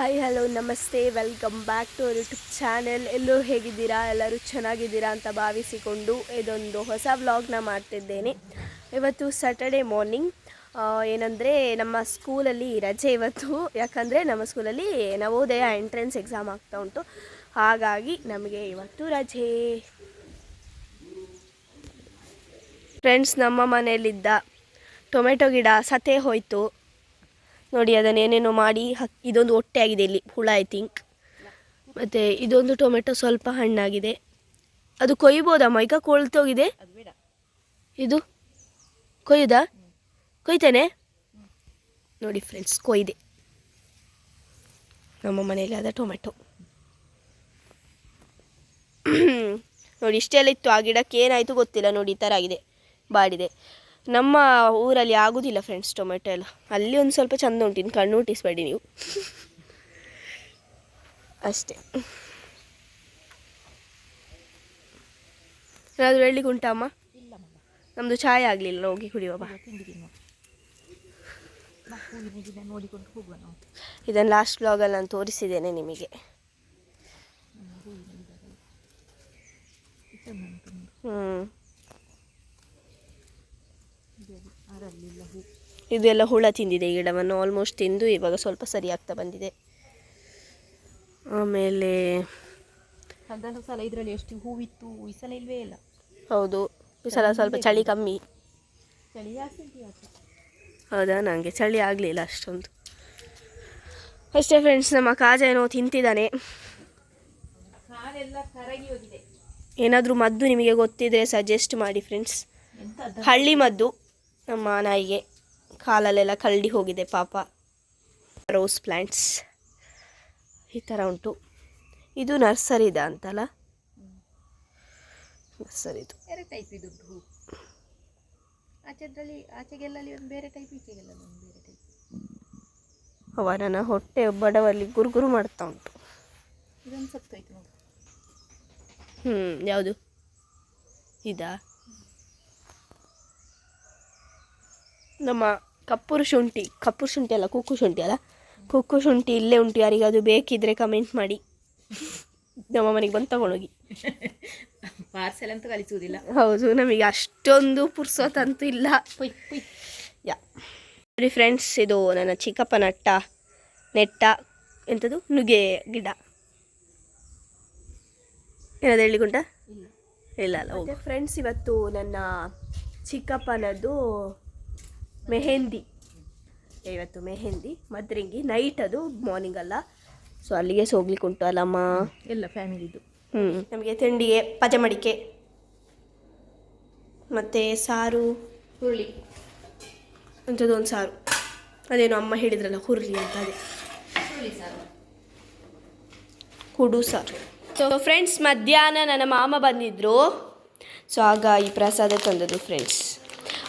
Hi hello namaste welcome back to our YouTube channel ಎಲ್ಲರೂ ಹೇಗಿದ್ದೀರಾ? ಎಲ್ಲರೂ ಚೆನ್ನಾಗಿದ್ದೀರಾ ಅಂತ ಭಾವಿಸಿಕೊಂಡು ಇದೊಂದು ಹೊಸ ವ್ಲಾಗ್ನ ಮಾಡ್ತಿದ್ದೇನೆ. ಇವತ್ತು ಸ್ಯಾಟರ್ಡೇ ಮಾರ್ನಿಂಗ್ ಏನಂದರೆ ನಮ್ಮ ಸ್ಕೂಲಲ್ಲಿ ರಜೆ ಇವತ್ತು. ಯಾಕಂದರೆ ನಮ್ಮ ಸ್ಕೂಲಲ್ಲಿ ನವೋದಯ ಎಂಟ್ರೆನ್ಸ್ ಎಕ್ಸಾಮ್ ಆಗ್ತಾ ಉಂಟು. ಹಾಗಾಗಿ ನಮಗೆ ಇವತ್ತು ರಜೆ. ಫ್ರೆಂಡ್ಸ್ ನಮ್ಮ ಮನೆಯಲ್ಲಿದ್ದ ಟೊಮೆಟೊ ಗಿಡ ಸತೆ ಹೋಯಿತು. ನೋಡಿ, ಅದನ್ನೇನೇನೋ ಮಾಡಿ ಹಕ್, ಇದೊಂದು ಹೊಟ್ಟೆ ಆಗಿದೆ ಇಲ್ಲಿ, ಹುಳ ಐ ಥಿಂಕ್ ಮತ್ತು ಇದೊಂದು ಟೊಮೆಟೊ ಸ್ವಲ್ಪ ಹಣ್ಣಾಗಿದೆ. ಅದು ಕೊಯ್ಬೋದಮ್ಮ ಈಗ ಕೊಳ್ತೋಗಿದೆ. ಇದು ಕೊಯ್ಯುದಾ? ಕೊಯ್ತೇನೆ? ನೋಡಿ ಫ್ರೆಂಡ್ಸ್ ಕೊಯ್ದೆ. ನಮ್ಮ ಮನೆಯಲ್ಲಿ ಆದ ಟೊಮೆಟೊ. ನೋಡಿ, ಇಷ್ಟೆಲ್ಲ ಇತ್ತು. ಆ ಗಿಡಕ್ಕೆ ಏನಾಯಿತು ಗೊತ್ತಿಲ್ಲ. ನೋಡಿ, ಈ ಥರ ಆಗಿದೆ, ಬಾಡಿದೆ. ನಮ್ಮ ಊರಲ್ಲಿ ಆಗೋದಿಲ್ಲ ಫ್ರೆಂಡ್ಸ್ ಟೊಮೆಟೊ ಎಲ್ಲ. ಅಲ್ಲಿ ಒಂದು ಸ್ವಲ್ಪ ಚಂದ ಉಂಟು, ಇನ್ನು ಕಣ್ಣು ಹುಟ್ಟಿಸ್ಬೇಡಿ ನೀವು. ಅಷ್ಟೇ. ಏನಾದರೂ ಹೇಳಲಿಕ್ಕೆ ಉಂಟಾ ಅಮ್ಮ? ನಮ್ಮದು ಚಾಯ್ ಆಗಲಿಲ್ಲ, ಹೋಗಿ ಕುಡಿಯುವ ಇದನ್ನು ಲಾಸ್ಟ್ ಬ್ಲಾಗಲ್ಲಿ ನಾನು ತೋರಿಸಿದ್ದೇನೆ ನಿಮಗೆ. ಹ್ಞೂ ಇದು ಅರಳಿಲ್ಲ ಹೂ ಇದೆಲ್ಲ ಹುಳ ತಿಂದಿದೆ ಗಿಡವನ್ನು. ಆಲ್ಮೋಸ್ಟ್ ತಿಂದು ಇವಾಗ ಸ್ವಲ್ಪ ಸರಿ ಆಗ್ತಾ ಬಂದಿದೆ. ಆಮೇಲೆ ಸಲ ಇದರಲ್ಲಿ ಎಷ್ಟು ಹೂವಿತ್ತು ಈ ಸಲ ಇಲ್ವೇ ಇಲ್ಲ. ಹೌದು ಈ ಸಲ ಸ್ವಲ್ಪ ಚಳಿ ಕಮ್ಮಿ. ಚಳಿ ಹೌದಾ? ನನಗೆ ಚಳಿ ಆಗಲಿಲ್ಲ ಅಷ್ಟೊಂದು. ಅಷ್ಟೇ ಫ್ರೆಂಡ್ಸ್ ನಮ್ಮ ಕಾಜೇನೋ ತಿಂತಿದ್ದಾನೆ. ಕಾಲೆಲ್ಲ ಕರಗಿ ಹೋಗಿದೆ. ಏನಾದರೂ ಮದ್ದು ನಿಮಗೆ ಗೊತ್ತಿದ್ರೆ ಸಜೆಸ್ಟ್ ಮಾಡಿ ಫ್ರೆಂಡ್ಸ್ ಹಳ್ಳಿ ಮದ್ದು. ನಮ್ಮ ನಾಯಿಗೆ ಕಾಲಲ್ಲೆಲ್ಲ ಕಳ್ಳಿ ಹೋಗಿದೆ ಪಾಪ. ರೋಸ್ ಪ್ಲ್ಯಾಂಟ್ಸ್ ಈ ಥರ ಉಂಟು. ಇದು ನರ್ಸರಿ ನರ್ಸರಿದ ಅಂತಲ್ಲ? ನರ್ಸರಿದು. ಬೇರೆ ಟೈಪ್ ಇದು ಹೂ ಆಚೆದ್ರಲ್ಲಿ ಆಚೆಗೆಲ್ಲಲ್ಲಿ ಒಂದು ಬೇರೆ ಟೈಪ್ ಈಚೆಗೆಲ್ಲ ಒಂದು ಬೇರೆ ಟೈಪ್ ಅವ ನನ್ನ ಹೊಟ್ಟೆ ಬಡವಲ್ಲಿ ಗುರುಗುರು ಮಾಡ್ತಾ ಉಂಟು. ಇದೊಂದು ಸತ್ತೋಯ್ತು ನೋಡಿ. ಹ್ಞೂ ಯಾವುದು? ಇದಾ? ನಮ್ಮ ಕಪ್ಪೂರು ಶುಂಠಿ ಕಪ್ಪೂರು ಶುಂಠಿ ಅಲ್ಲ ಕುಕ್ಕು ಶುಂಠಿ ಅಲ್ಲ? ಕುಕ್ಕು ಶುಂಠಿ ಇಲ್ಲೇ ಉಂಟು ಯಾರಿಗಾದ್ರು ಬೇಕಿದ್ರೆ ಕಮೆಂಟ್ ಮಾಡಿ. ನಮ್ಮ ಮನೆಗೆ ಬಂದು ತಗೊಂಡೋಗಿ. ಪಾರ್ಸೆಲ್ ಅಂತೂ ಕಲಿಸುವುದಿಲ್ಲ ಹೌದು ನಮಗೆ ಅಷ್ಟೊಂದು ಪುರ್ಸೋತಂತೂ ಇಲ್ಲ. ಯಾ. ನೋಡಿ ಫ್ರೆಂಡ್ಸ್ ಇದು ನನ್ನ ಚಿಕ್ಕಪ್ಪ ನಟ್ಟ ನೆಟ್ಟ ಎಂಥದ್ದು ನುಗ್ಗೆ ಗಿಡ. ಏನಾದ್ರು ಹೇಳಿಕೊಂಡ ಇಲ್ಲ. ಇಲ್ಲ ಅಲ್ಲ ಓಕೆ ಫ್ರೆಂಡ್ಸ್ ಇವತ್ತು ನನ್ನ ಚಿಕ್ಕಪ್ಪನದ್ದು ಮೆಹಂದಿ. ಇವತ್ತು ಮೆಹೆಂದಿ ಮದ್ರಿಂಗಿ ನೈಟ್ ಅದು ಮಾರ್ನಿಂಗ್ ಅಲ್ಲ. ಸೊ ಅಲ್ಲಿಗೆ ಹೋಗ್ಲಿಕ್ಕೆ ಉಂಟು ಅಲ್ಲಮ್ಮ. ಎಲ್ಲ ಫ್ಯಾಮಿಲಿದು. ಹ್ಞೂ ನಮಗೆ ತಿಂಡಿಗೆ ಪಜಮಡಿಕೆ. ಮತ್ತು ಸಾರು. ಹುರುಳಿ. ಅಂಥದ್ದು ಒಂದು ಸಾರು. ಅದೇನು ಅಮ್ಮ ಹೇಳಿದ್ರಲ್ಲ ಹುರುಳಿ ಅಂತ ಅದೇ. ಹುರುಳಿ ಸಾರು. ಕುಡು ಸಾರು. ಸೊ ಫ್ರೆಂಡ್ಸ್ ಮಧ್ಯಾಹ್ನ ನನ್ನ ಮಾಮ ಬಂದಿದ್ದರು ಸೊ ಆಗ ಈ ಪ್ರಸಾದ ತಂದದ್ದು ಫ್ರೆಂಡ್ಸ್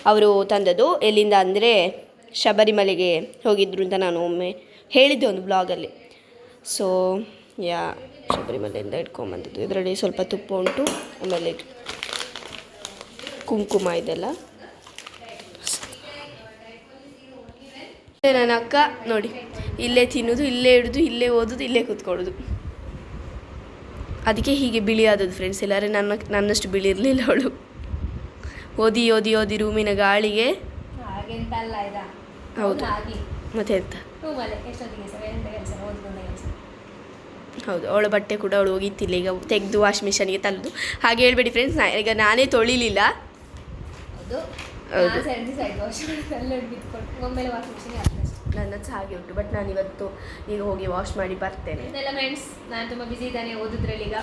ಅವರು ತಂದದ್ದು. ಎಲ್ಲಿಂದ ಅಂದರೆ ಶಬರಿಮಲೆಗೆ ಹೋಗಿದ್ರು ಅಂತ ನಾನು ಒಮ್ಮೆ ಹೇಳಿದ್ದೆ ಒಂದು ಬ್ಲಾಗಲ್ಲಿ. ಸೊ ಯಾ, ಶಬರಿಮಲೆಯಿಂದ ಇಟ್ಕೊಂಬಂದಿದ್ದು ಇದರಲ್ಲಿ ಸ್ವಲ್ಪ ತುಪ್ಪ ಉಂಟು, ಆಮೇಲೆ ಕುಂಕುಮ ಇದೆಲ್ಲ. ನನ್ನ ಅಕ್ಕ, ನೋಡಿ, ಇಲ್ಲೇ ತಿನ್ನೋದು, ಇಲ್ಲೇ ಹಿಡಿದು ಇಲ್ಲೇ ಓದೋದು, ಇಲ್ಲೇ ಕೂತ್ಕೊಳ್ಳೋದು. ಅದಕ್ಕೆ ಹೀಗೆ ಬಿಳಿ ಆದದ್ದು ಫ್ರೆಂಡ್ಸ್ ಇಲ್ಲಾರೆ ನನ್ನ, ನನ್ನಷ್ಟು ಬಿಳಿ ಇರಲಿಲ್ಲ ಅವಳು. ಓದಿ ಓದಿ ಓದಿ ರೂಮಿನ ಗಾಳಿಗೆ? ಹಾಗೆಂತ ಅಲ್ಲ ಇದಾ. ಹೌದು. ಹಾಗೆ. ಮತ್ತೆ ಎಂತ? ರೂಮಲ್ಲಿ ಎಷ್ಟೊತ್ತಿಗೆ ಸರ್ ಎಂಟು ಕೆಲಸ? ಓದ್ಕೊಂಡ ಕೆಲಸ. ಹೌದು ಅವಳ ಬಟ್ಟೆ ಕೂಡ ಅವಳು ಹೋಗಿತ್ತಿಲ್ಲ. ಈಗ ತೆಗೆದು ವಾಶ್ ಮಿಷನ್ಗೆ ತಂದು. ಹಾಗೆ ಹೇಳ್ಬೇಡಿ ಫ್ರೆಂಡ್ಸ್ ಈಗ ನಾನೇ ತೊಳಿಲಿಲ್ಲ. ಹೌದು. ಹೌದು. ನಾನು ಎರಡು ದಿವಸ ಆಯ್ತು ವಾಶ್ ಎಲ್ಲ ಬಿತ್ಕೊಂಡು ಒಮ್ಮೆಲೆ ವಾಶ್ ಮಿಷಿನ್ ಅಷ್ಟೇ. ನನ್ನ ಸಹ ಹಾಗೆ ಉಂಟು ಬಟ್ ನಾನು ಇವತ್ತು ಈಗ ಹೋಗಿ ವಾಶ್ ಮಾಡಿ ಬರ್ತೇನೆ. ಫ್ರೆಂಡ್ಸ್ ನಾನು ತುಂಬ ಬಿಸಿ ಇದ್ದಾನೆ ಓದಿದ್ರಲ್ಲಿ ಈಗ.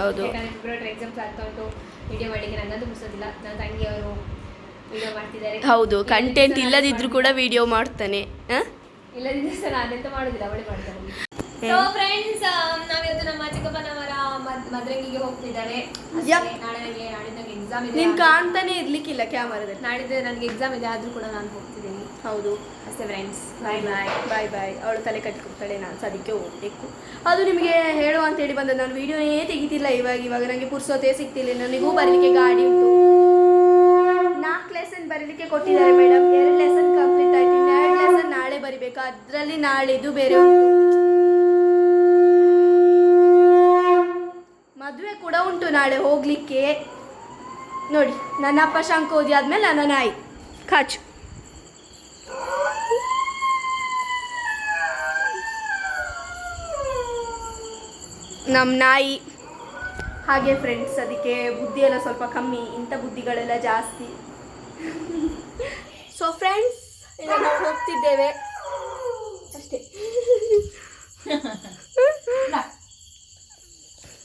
ಹೌದು. ಫೆಬ್ರವರಿ ಎಕ್ಸಾಮ್ಸ್ ಆಗ್ತಾ ಉಂಟು. ವಿಡಿಯೋ ಮಾಡಲಿಕ್ಕೆ ನನ್ನದು ಮುಗಿಸೋದಿಲ್ಲ. ನನ್ನ ತಂಗಿಯವರು ವಿಡಿಯೋ ಮಾಡ್ತಿದ್ದಾರೆ. ಹೌದು ಕಂಟೆಂಟ್ ಇಲ್ಲದಿದ್ರು ಕೂಡ ವಿಡಿಯೋ ಮಾಡ್ತಾನೆ. ಹಾಂ? ಇಲ್ಲದಿದ್ದರೆ ಸಹ ನಾನೆಂತ ಮಾಡೋದಿಲ್ಲ ಅವಳೇ ಮಾಡ್ತಾನೆ ಸೊ ಫ್ರೆಂಡ್ಸ್ ನಾವಿವತ್ತು ನಮ್ಮ ಚಿಕ್ಕಪ್ಪನವರ ಮದ್ ಮದ್ರಂಗಿಗೆ ಹೋಗ್ತಿದ್ದಾರೆ. Yup. ನಾಳೆ ನನಗೆ ನಾಳೆ ನನಗೆ ಎಕ್ಸಾಮ್ ಇದೆ. ನೀನು ಕಾಣ್ತಾನೆ ಇರ್ಲಿಕ್ಕಿಲ್ಲ ಕ್ಯಾಮರಾದಲ್ಲಿ. ನಾಡಿದ್ದು ನನಗೆ ಎಕ್ಸಾಮ್ ಇದೆ ಆದ್ರೂ ಕೂಡ ನಾನು ಹೋಗ್ತಿದ್ದೀನಿ. ಹೌದು. ಫ್ರೆಂಡ್ಸ್ ಬಾಯ್ ಬಾಯ್ ಬಾಯ್ ಬಾಯ್ ಅವಳು ತಲೆ ಕಟ್ಕೊಳ್ತಾಳೆ ನಾನು ಅದಕ್ಕೆ ಹೋಗಬೇಕು. ಅದು ನಿಮಗೆ ಹೇಳುವ ಅಂತ ಹೇಳಿ ಬಂದದ್ದು. ನಾನು ವೀಡಿಯೋನೇ ತೆಗಿತಿಲ್ಲ ಇವಾಗ. ಇವಾಗ ನನಗೆ ಪುರ್ಸೋತೇ ಸಿಗ್ತಿಲ್ಲ ನನಗೂ ಬರಲಿಕ್ಕೆ ಗಾಡಿ ಉಂಟು. ನಾಲ್ಕು ಲೆಸನ್ ಬರಲಿಕ್ಕೆ ಕೊಟ್ಟಿದ್ದಾರೆ ಮೇಡಮ್ ಎರಡು ಲೆಸನ್ ಕಂಪ್ಲೀಟ್ ಆಯ್ತು. ಎರಡು ಲೆಸನ್ ನಾಳೆ ಬರಿಬೇಕು. ಅದರಲ್ಲಿ ಇದು ಬೇರೆ ಉಂಟು. ಮದುವೆ ಕೂಡ ಉಂಟು ನಾಳೆ ಹೋಗಲಿಕ್ಕೆ. ನೋಡಿ ನನ್ನ ಅಪ್ಪ ಶಂಕ ಓದಿ ಆದಮೇಲೆ ನನ್ನ ನಾಯಿ. ಕಾಚು. ನಮ್ಮ ನಾಯಿ. ಹಾಗೆ ಫ್ರೆಂಡ್ಸ್ ಅದಕ್ಕೆ ಬುದ್ಧಿ ಎಲ್ಲ ಸ್ವಲ್ಪ ಕಮ್ಮಿ ಇಂಥ ಬುದ್ಧಿಗಳೆಲ್ಲ ಜಾಸ್ತಿ. ಸೊ ಫ್ರೆಂಡ್ಸ್ ಇಲ್ಲ ನಾವು ಹೋಗ್ತಿದ್ದೇವೆ. ಅಷ್ಟೇ.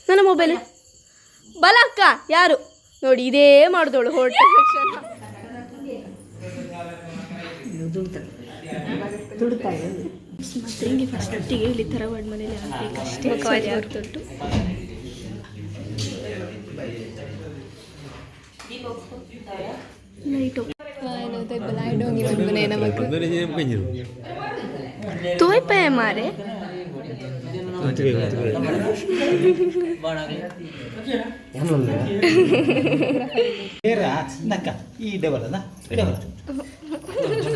ನನ್ನ ಮೊಬೈಲ್ ಬಲ ಅಕ್ಕ ಯಾರು? ನೋಡಿ ಇದೇ ಮಾಡಿದವಳು ಹೊರಟ ಮತ್ತೆ ಹಿಂಗೆ ಫಸ್ಟ್ ಒಟ್ಟಿಗೆ ಇಲ್ಲಿ ತರವಾಡ್ ಮನೇಲಿ ಹಾಕ್ಬೇಕಷ್ಟೇ ಸರಿ ಆಗ್ತುಂಟು ತೋಯ್ ತೋಯ್ಪೆ ಮಾರೆ? ನಕ್ಕ ಈ ಡಬಲ್ ಅದ ಡಬಲ್.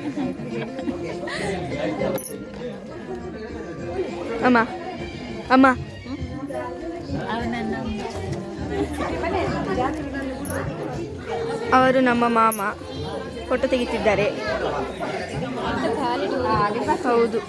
ಅಮ್ಮ. ಅಮ್ಮ. ಅವರು ನಮ್ಮ ಮಾಮ. ಫೋಟೋ ತೆಗಿತಿದ್ದಾರೆ. ಹೌದು.